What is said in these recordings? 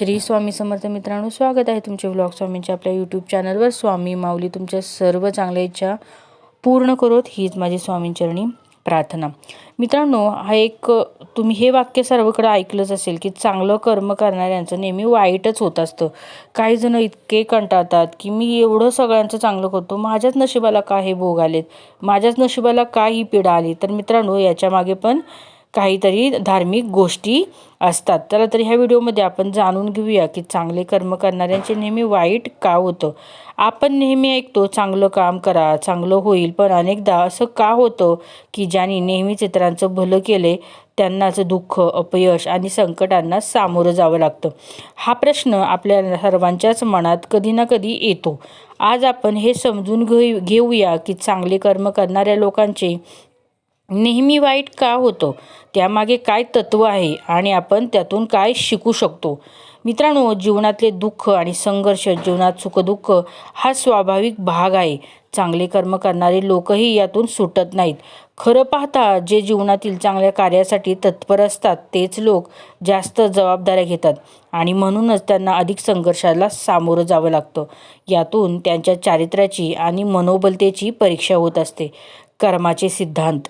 श्री स्वामी समर्थ मित्रांनो स्वागत आहे तुमचे व्लॉग स्वामींच्या आपल्या यूट्यूब चॅनलवर स्वामी माऊली तुमच्या सर्व चांगल्या इच्छा पूर्ण करोत. हीच माझी स्वामींचरणी प्रार्थना. मित्रांनो हा एक तुम्ही हे वाक्य सर्वकडे ऐकलंच असेल की चांगलं कर्म करणाऱ्यांचं नेहमी वाईटच होत असतं. काही जण इतके कंटाळतात की मी एवढं सगळ्यांचं चांगलं करतो माझ्याच नशिबाला का हे भोग आलेत? माझ्याच नशिबाला का ही पीडा आली? तर मित्रांनो याच्यामागे पण काहीतरी धार्मिक गोष्टी असतात. तर तर ह्या व्हिडिओमध्ये आपण जाणून घेऊया की चांगले कर्म करणाऱ्यांचे नेहमी वाईट का होतं? आपण नेहमी ऐकतो चांगलं काम करा चांगलं होईल पण अनेकदा असं का होतं की ज्यांनी नेहमीच इतरांचं भलं केले त्यांनाच दुःख अपयश आणि संकटांना सामोरं जावं लागतं? हा प्रश्न आपल्या सर्वांच्याच मनात कधी ना कधी येतो. आज आपण हे समजून घेऊ घेऊया की चांगले कर्म करणाऱ्या लोकांचे नेहमी वाईट का होतं? त्यामागे काय तत्त्व आहे? आणि आपण त्यातून काय शिकू शकतो? मित्रांनो जीवनातले दुःख आणि संघर्ष जीवनात सुखदुःख हा स्वाभाविक भाग आहे. चांगले कर्म करणारे लोकही यातून सुटत नाहीत. खरं पाहता जे जीवनातील चांगल्या कार्यासाठी तत्पर असतात तेच लोक जास्त जबाबदाऱ्या घेतात. आणि म्हणूनच त्यांना अधिक संघर्षाला सामोरं जावं लागतं. यातून त्यांच्या चारित्र्याची आणि मनोबलतेची परीक्षा होत असते. कर्माचे सिद्धांत.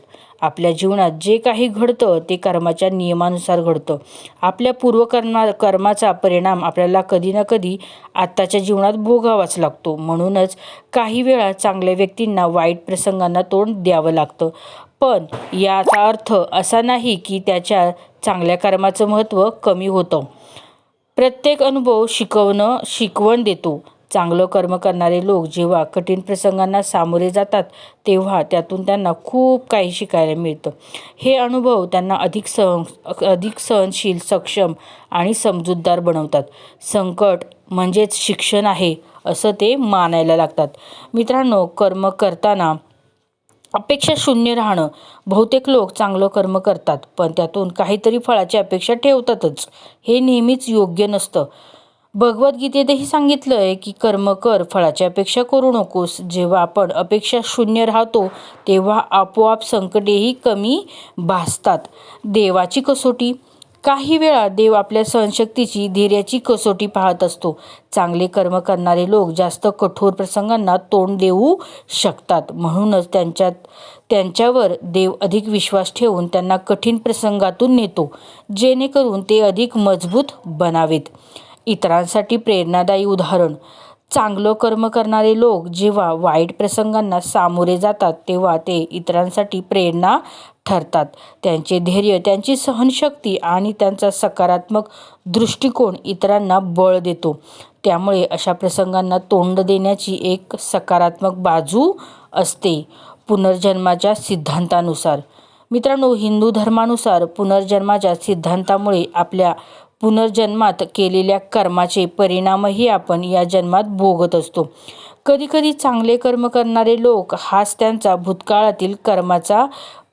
आपल्या जीवनात जे काही घडतं ते कर्माच्या नियमानुसार घडतं. आपल्या पूर्वकर्मा कर्माचा परिणाम आपल्याला कधी ना कधी आत्ताच्या जीवनात भोगावाच लागतो. म्हणूनच काही वेळा चांगल्या व्यक्तींना वाईट प्रसंगांना तोंड द्यावं लागतं. पण याचा अर्थ असा नाही की त्याच्या चांगल्या कर्माचं महत्त्व कमी होतं. प्रत्येक अनुभव शिकवणं शिकवण देतो. चांगलं कर्म करणारे लोक जेव्हा कठीण प्रसंगांना सामोरे जातात तेव्हा त्यातून त्यांना खूप काही शिकायला मिळतं. हे अनुभव त्यांना अधिक सह अधिक सहनशील सक्षम आणि समजूतदार बनवतात. संकट म्हणजेच शिक्षण आहे असं ते मानायला लागतात. मित्रांनो कर्म करताना अपेक्षा शून्य राहणं. बहुतेक लोक चांगलं कर्म करतात पण त्यातून काहीतरी फळाची अपेक्षा ठेवतातच. हे नेहमीच योग्य नसतं. भगवद्गीतेतही सांगितलं आहे की कर्म कर फळाची अपेक्षा करू नकोस. जेव्हा आपण अपेक्षा शून्य राहतो तेव्हा आपोआप संकटेही कमी भासतात. देवाची कसोटी. काही वेळा देव आपल्या सहनशक्तीची धैर्याची कसोटी पाहत असतो. चांगले कर्म करणारे लोक जास्त कठोर प्रसंगांना तोंड देऊ शकतात. म्हणूनच त्यांच्यात त्यांच्यावर देव अधिक विश्वास ठेवून त्यांना कठीण प्रसंगातून नेतो जेणेकरून ते अधिक मजबूत बनावेत. इतरांसाठी प्रेरणादायी उदाहरण. चांगलं कर्म करणारे लोक जेव्हा वाईट प्रसंगांना सामोरे जातात तेव्हा ते इतरांसाठी प्रेरणा ठरतात. त्यांचे धैर्य त्यांची सहनशक्ती आणि त्यांचा सकारात्मक दृष्टिकोन इतरांना बळ देतो. त्यामुळे अशा प्रसंगांना तोंड देण्याची एक सकारात्मक बाजू असते. पुनर्जन्माच्या सिद्धांतानुसार. मित्रांनो हिंदू धर्मानुसार पुनर्जन्माच्या सिद्धांतामुळे आपल्या पुनर्जन्मात केलेल्या कर्माचे परिणामही आपण या जन्मात भोगत असतो. कधीकधी चांगले कर्म करणारे लोक हाच त्यांचा भूतकाळातील कर्माचा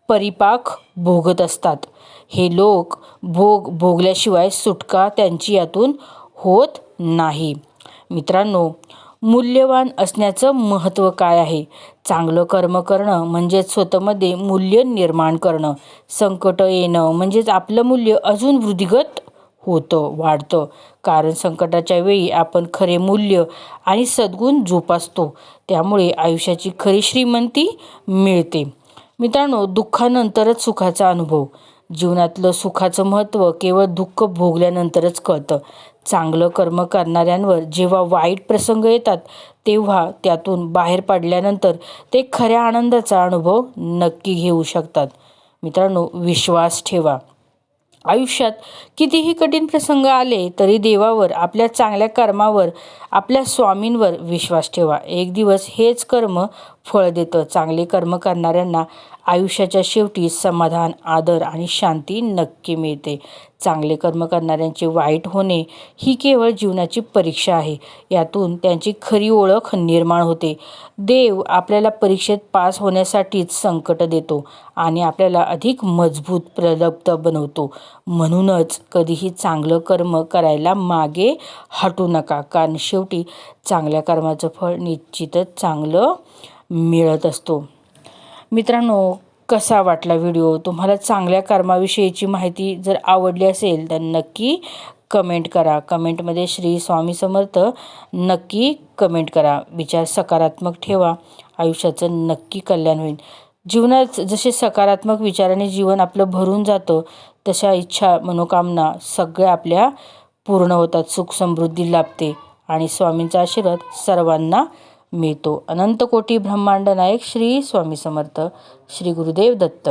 परिपाक भोगत असतात. हे लोक भोग भोगल्याशिवाय सुटका त्यांची यातून होत नाही. मित्रांनो मूल्यवान असण्याचं महत्त्व काय आहे? चांगलं कर्म करणं म्हणजेच स्वतःमध्ये मूल्य निर्माण करणं. संकट येणं म्हणजेच आपलं मूल्य अजून वृद्धिगत होतं वाढतं. कारण संकटाच्या वेळी आपण खरे मूल्य आणि सद्गुण जोपासतो. त्यामुळे आयुष्याची खरी श्रीमंती मिळते. मित्रांनो दुःखानंतरच सुखाचा अनुभव. जीवनातलं सुखाचं महत्त्व केवळ दुःख भोगल्यानंतरच कळतं. चांगलं कर्म करणाऱ्यांवर जेव्हा वाईट प्रसंग येतात तेव्हा त्यातून बाहेर पडल्यानंतर ते खऱ्या आनंदाचा अनुभव नक्की घेऊ शकतात. मित्रांनो विश्वास ठेवा. आयुष्यात कितीही कठीण प्रसंग आले तरी देवावर आपल्या चांगल्या कर्मावर आपल्या स्वामींवर विश्वास ठेवा. एक दिवस हेच कर्म फळ देतं. चांगले कर्म करणाऱ्यांना आयुष्याच्या शेवटी समाधान आदर आणि शांती नक्की मिळते. चांगले कर्म करणाऱ्यांचे वाईट होणे ही केवळ जीवनाची परीक्षा आहे. यातून त्यांची खरी ओळख निर्माण होते. देव आपल्याला परीक्षेत पास होण्यासाठीच संकट देतो आणि आपल्याला अधिक मजबूत प्रलब्ध बनवतो. म्हणूनच कधीही चांगलं कर्म करायला मागे हटू नका. कारण शेवटी चांगल्या कर्माचं फळ निश्चितच चांगलं मिळत असतो. मित्रांनो कसा वाटला व्हिडिओ? तुम्हाला चांगल्या कर्माविषयीची माहिती जर आवडली असेल तर नक्की कमेंट करा. कमेंटमध्ये श्री स्वामी समर्थ नक्की कमेंट करा. विचार सकारात्मक ठेवा. आयुष्याचं नक्की कल्याण होईल. जीवनात जसे सकारात्मक विचाराने जीवन आपलं भरून जातं तशा इच्छा मनोकामना सगळ्या आपल्या पूर्ण होतात. सुख समृद्धी लाभते आणि स्वामींचा आशीर्वाद सर्वांना मिळतो. अनंतकोटी ब्रह्मांड नायक श्री स्वामी समर्थ. श्री गुरुदेव दत्त.